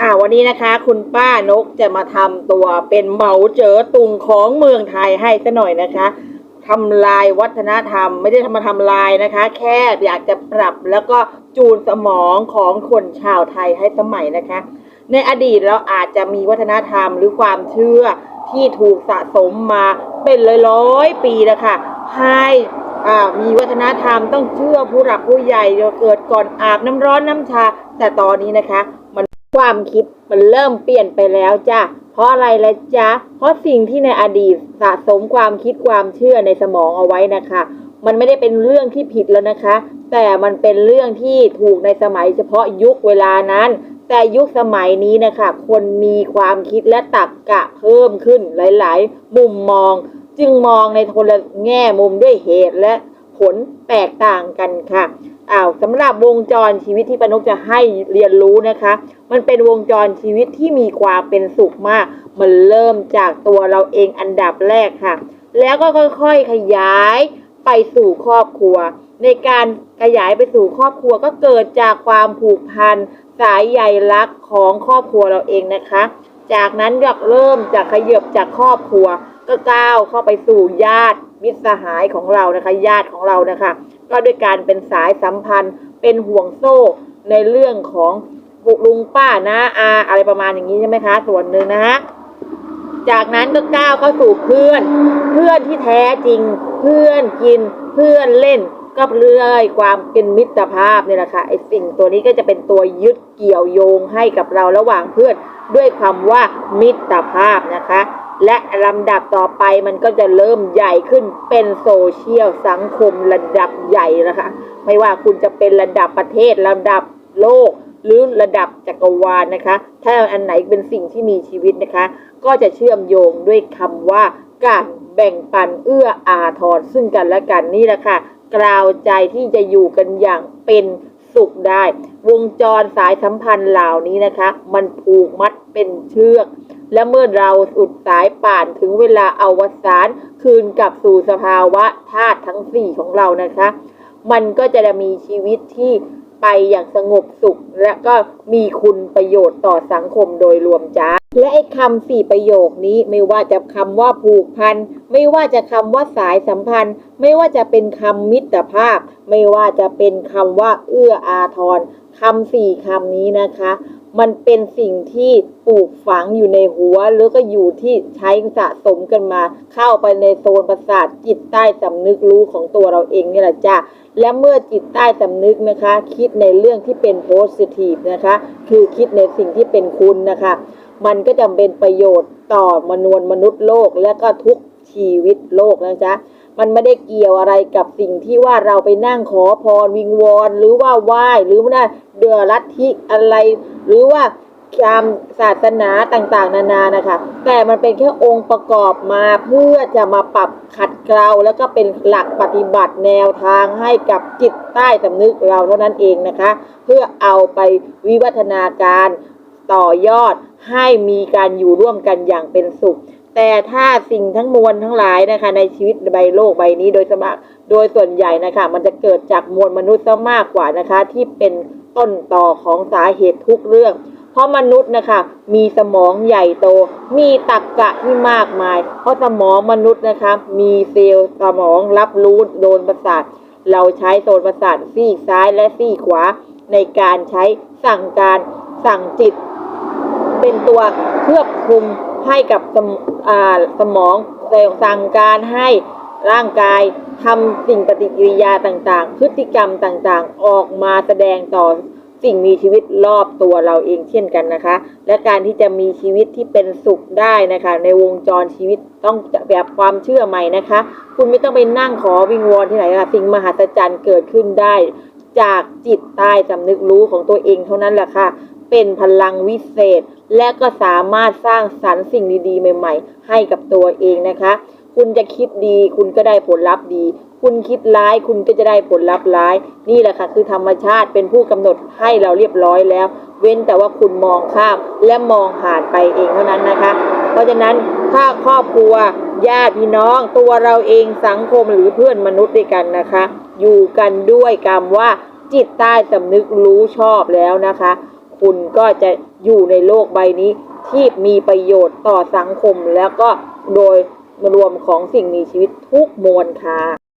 อ่าวันนี้นะคะคุณป้านกจะมาทำตัวเป็นเหมาเจ๋อตุงของเมืองไทยให้ซะหน่อยนะคะทำลายวัฒนธรรม ไม่ได้ทำมาทำลายนะคะ แค่อยากจะปรับแล้วก็จูนสมองของคนชาวไทยให้สมัยนะคะ ในอดีตเราอาจจะมีวัฒนธรรมหรือความเชื่อที่ถูกสะสมมาเป็นร้อยๆปีนะคะให้มีวัฒนธรรมต้องเชื่อผู้หลักผู้ใหญ่เกิดก่อนอาบน้ำร้อนน้ำชา แต่ตอนนี้นะคะมัน ความคิดมันเริ่มเปลี่ยนไปแล้วจ้ะ เพราะอะไรละจ๊ะ เพราะสิ่งที่ในอดีตสะสมความคิดความเชื่อในสมองเอาไว้นะคะ มันไม่ได้เป็นเรื่องที่ผิดแล้วนะคะ แต่มันเป็นเรื่องที่ถูกในสมัยเฉพาะยุคเวลานั้น แต่ยุคสมัยนี้นะคะ คนมีความคิดและตรรกกะเพิ่มขึ้นหลาย ๆ มุมมอง จึงมองในคนละแง่มุมด้วยเหตุและผลแตกต่างกันค่ะ อ้าวสำหรับวงจรชีวิตที่ปานกจะให้เรียนรู้นะคะ มันเป็นวงจรชีวิตที่มีความเป็นสุขมาก มันเริ่มจากตัวเราเองอันดับแรกค่ะ แล้วก็ค่อยๆขยายไปสู่ครอบครัว ในการขยายไปสู่ครอบครัวก็เกิดจากความผูกพันสายใยรักของครอบครัวเราเองนะคะ จากนั้นก็เริ่มจากขยับจากครอบครัว ก็ก้าวเข้าไปสู่ญาติมิตรสหายของเรานะคะ ญาติของเรานะคะ ก็ด้วยการเป็นสายสัมพันธ์ เป็นห่วงโซ่ในเรื่องของลุงป้านะอาอะไรประมาณอย่างนี้ใช่ไหมคะ ส่วนหนึ่งนะฮะจากนั้นก็ก้าวเข้าสู่เพื่อน เพื่อนที่แท้จริง เพื่อนกิน เพื่อนเล่น ก็เรื่อยความเป็นมิตรภาพเนี่ยแหละค่ะไอ้สิ่งตัวนี้ก็จะเป็นตัวยึดเกี่ยวโยงให้กับเราระหว่างเพื่อนด้วยคำว่ามิตรภาพนะคะ และลำดับต่อไปมันก็จะเริ่มใหญ่ขึ้นเป็นโซเชียลสังคมระดับใหญ่นะคะ ไม่ว่าคุณจะเป็นระดับประเทศระดับโลก หรือระดับจักรวาลนะคะ ถ้าอันไหนเป็นสิ่งที่มีชีวิตนะคะ ก็จะเชื่อมโยงด้วยคำว่าการแบ่งปันเอื้ออาทรซึ่งกันและกันนี่แหละค่ะกล่าวใจที่จะอยู่กันอย่างเป็นสุขได้ วงจรสายสัมพันธ์เหล่านี้นะคะ มันผูกมัดเป็นเชือก และเมื่อเราสุดสายป่านถึงเวลาอวสานคืนกลับสู่สภาวะธาตุทั้งสี่ของเรานะคะ มันก็จะมีชีวิตที่ไปอย่างสงบสุข และก็มีคุณประโยชน์ต่อสังคมโดยรวมจ้า และไอ้คำสี่ประโยคนี้ไม่ว่าจะคำว่าผูกพัน ไม่ว่าจะคำว่าสายสัมพันธ์ ไม่ว่าจะเป็นคำมิตรภาพ ไม่ว่าจะเป็นคำว่าเอื้ออาทรคำสี่คำนี้นะคะ มันเป็นสิ่งที่ปลูกฝังอยู่ในหัว แล้วก็อยู่ที่ใช้สะสมกันมา เข้าไปในโซนประสาทจิตใต้สำนึกรู้ของตัวเราเองนี่แหละจ้าและเมื่อจิตใต้สำนึกนะคะ คิดในเรื่องที่เป็นโพสิทีฟนะคะ คือคิดในสิ่งที่เป็นคุณนะคะ มันก็จะเป็นประโยชน์ต่อมนวลมนุษย์โลกและก็ทุกชีวิตโลกนะจ๊ะ มันไม่ได้เกี่ยวอะไรกับสิ่งที่ว่าเราไปนั่งขอพรวิงวอนหรือว่าไหว้หรือว่าเดือลัตทิอะไร หรือว่าตามศาสนาต่างๆ นานานะคะ แต่มันเป็นแค่องค์ประกอบมาเพื่อจะมาปรับขัดเกลาแล้วก็เป็นหลักปฏิบัติแนวทางให้กับจิตใต้สำนึกเราเท่านั้นเองนะคะ เพื่อเอาไปวิวัฒนาการต่อยอดให้มีการอยู่ร่วมกันอย่างเป็นสุข แต่ถ้าสิ่งทั้งมวลทั้งหลายนะคะ ในชีวิตใบโลกใบนี้โดยสมโดยส่วนใหญ่นะคะ มันจะเกิดจากมวลมนุษย์ซะมากกว่านะคะ ที่เป็นต้นต่อของสาเหตุทุกเรื่อง เพราะมนุษย์นะคะ มีสมองใหญ่โต มีตรรกกะที่มากมาย เพราะสมองมนุษย์นะคะ มีเซลล์สมองรับรู้โดนประสาทเราใช้โซนประสาทซีกซ้ายและซีกขวา ในการใช้สั่งการสั่งจิต เป็นตัวควบคุม ให้กับสมอ่าสมองสั่งการให้ร่างกายทำสิ่งปฏิกิริยาต่างๆ พฤติกรรมต่างๆ ออกมาแสดงต่อสิ่งมีชีวิตรอบตัวเราเองเช่นกันนะคะ และการที่จะมีชีวิตที่เป็นสุขได้นะคะ ในวงจรชีวิตต้องแบบความเชื่อใหม่นะคะ คุณไม่ต้องไปนั่งขอวิงวอนที่ไหนค่ะสิ่งมหัศจรรย์เกิดขึ้นได้ จากจิตใต้สำนึกรู้ของตัวเองเท่านั้นแหละค่ะ เป็นพลังวิเศษ และก็สามารถสร้างสรรค์สิ่งดีๆ ใหม่ ๆ ให้กับตัวเองนะคะ คุณจะคิดดี คุณก็ได้ผลลัพธ์ดี คุณคิดร้าย คุณก็จะได้ผลลัพธ์ร้าย นี่แหละค่ะ คือธรรมชาติเป็นผู้กำหนดให้เราเรียบร้อยแล้ว เว้นแต่ว่าคุณมองข้ามและมองผ่านไปเองเท่านั้นนะคะ เพราะฉะนั้นถ้าครอบครัวญาติพี่น้องตัวเราเองสังคมหรือเพื่อนมนุษย์ด้วยกันนะคะ อยู่กันด้วยกรรมว่าจิตใต้สำนึกรู้ชอบแล้วนะคะ คุณก็จะอยู่ในโลกใบนี้ที่มีประโยชน์ต่อสังคม แล้วก็โดยรวมของสิ่งมีชีวิตทุกมวลค่ะ